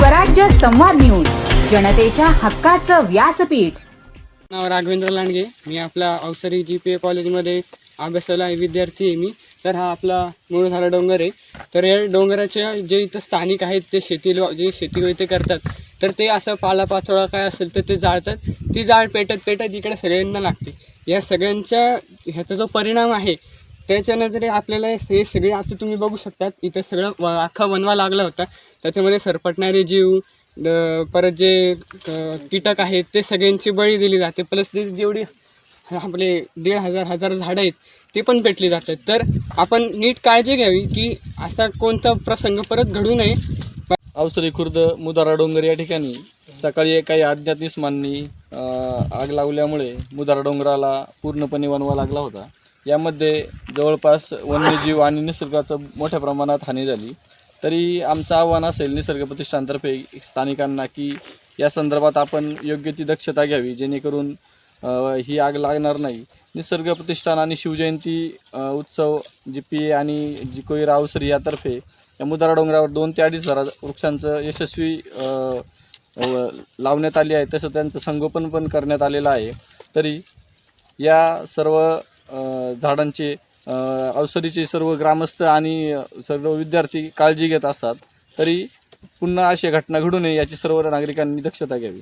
स्वराज्य संवाद न्यूज जनतेच्या हक्काचं व्यासपीठ. नाव राघवेंद्र लांडगे. मी आपल्या अवसरी जी पी ए कॉलेजमध्ये अभ्यासाला आहे, विद्यार्थी आहे मी. तर हा आपला मूळ झाला डोंगर आहे. तर या डोंगराच्या जे इथं स्थानिक आहेत ते शेती लो- जे शेती वगैरे करतात तर ते असं पालापाचोळा काय असेल तर ते जाळतात. ती जाळ पेटत पेटत इकडे सगळ्यांना लागते. या सगळ्यांच्या ह्याचा जो परिणाम आहे त्याच्यानं आपल्याला हे सगळे आता तुम्ही बघू शकतात. इथं सगळं व- अख्खा वनवा लागला होता. त्याच्यामध्ये सरपटणारे जीव परत जे कीटक आहेत ते सगळ्यांची बळी दिली जाते. प्लस ते जेवढी आपले दीड हजार हजार झाडं आहेत ते पण पेटली जातात. तर आपण नीट काळजी घ्यावी की असा कोणता प्रसंग परत घडू नये. अवसरी खुर्द मुदारा डोंगर या ठिकाणी. सकाळी काही अज्ञात निस्मांनी आग लावल्यामुळे मुदारा डोंगराला पूर्णपणे वनवा लागला होता. यामध्ये जवळपास वन्यजीव आणि निसर्गाचं मोठ्या प्रमाणात हानी झाली. तरी आमचं आव्हान असेल निसर्ग प्रतिष्ठानतर्फे स्थानिकांना की या संदर्भात आपण योग्य ती दक्षता घ्यावी जेणेकरून ही आग लागणार नाही. निसर्ग प्रतिष्ठान आणि शिवजयंती उत्सव जी पी ए आणि जी कोई रावसरी यातर्फे या मुदारा डोंगरावर दोन ते अडीच हजार वृक्षांचं यशस्वी लावण्यात आली आहे. तसं त्यांचं संगोपन पण करण्यात आलेलं आहे. तरी या सर्व झाडांचे अवसरीचे सर्व ग्रामस्थ आणि सर्व विद्यार्थी काळजी घेत असतात तरी पुन्हा अशी घटना घडू नये याची सर्व नागरिकांनी दक्षता घ्यावी.